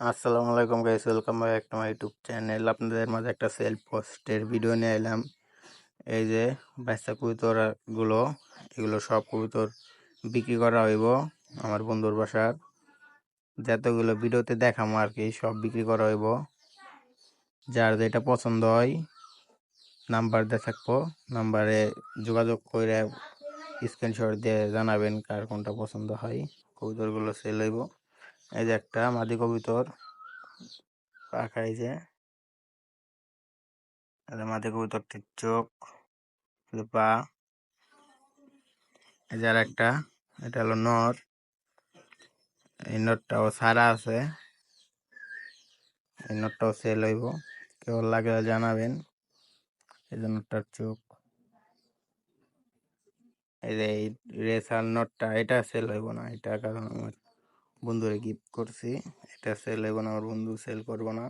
আসসালামু আলাইকুম guys welcome back to my YouTube channel আপনাদের মাঝে একটা সেলফ পোস্টের ভিডিও নিয়ে এলাম। এই যে বাচ্চা কবুতরগুলো, এগুলো সব কবুতর বিক্রি করা হইব আমার বন্ধুর বাসার। যতগুলো ভিডিওতে দেখাম আর কি, সব বিক্রি করা হইব। যার যেটা পছন্দ হয় নাম্বার দিয়ে থাকব। নাম্বারে যোগাযোগ করে স্ক্রিনশট দিয়ে জানাবেন কার কোনটা পছন্দ হয়। কবুতরগুলো সেল হইব। এই যে একটা মাদি কবুতর পাখা যে মাদি কবুতরটির চোখ পা, এই যে একটা এটা হলো নর। এই নটটাও সারা আছে। এই নটটাও সেল হইব। কেউ লাগে জানাবেন। এই যে নটটার চোখ। এই যে এই রেসার নটটা এটা সেল হইব না, এটা কারণ আমার বন্ধুরে গিফট করছি। এটা সেল না, আমার বন্ধু সেল করব না।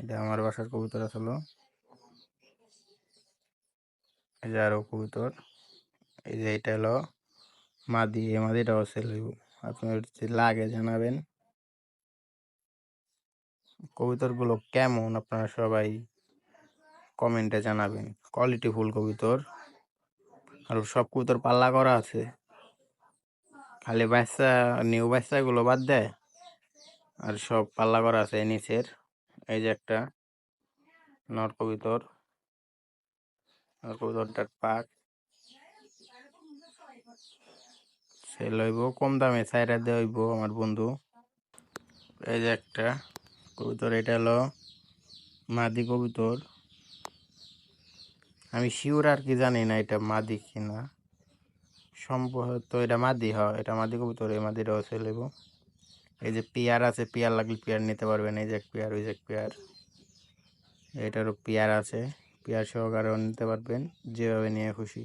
এটা আমার বাসার কবুতর আসলো। এই যে আরও কবুতর। এই যে এটা হলো মাদি, এই মাদিটাও সেল হইব। আপনার লাগে জানাবেন। কবুতরগুলো কেমন আপনারা সবাই কমেন্টে জানাবেন। কোয়ালিটি ফুল কবুতর। আর সব কবুতর পাল্লা করা আছে। খালি বাচ্চা নিউ বাচ্চাগুলো বাদ দেয় আর সব পাল্লা করা আছে নিচের। এই যে একটা নর কবুতর নর কবুতরটার পাক। সে লইব, কম দামে সাইরা দিয়ে হইব আমার বন্ধু। এই যে একটা কবিতর, এটা হলো মাদি কবুতর। আমি শিওর আর কি জানি না এটা মাদি কিনা। সম্ভবত এটা মাদি হয় এটা মাদি কবুতর, এই মাদিটাও সেল লেব। এই যে পেয়ার আছে, পেয়ার লাগলে পেয়ার নিতে পারবেন, এই যে এক পেয়ার, ওই যে এক পেয়ার। এটারও পেয়ার আছে, পেয়ার সহকারেও নিতে পারবেন, যেভাবে নিয়ে খুশি।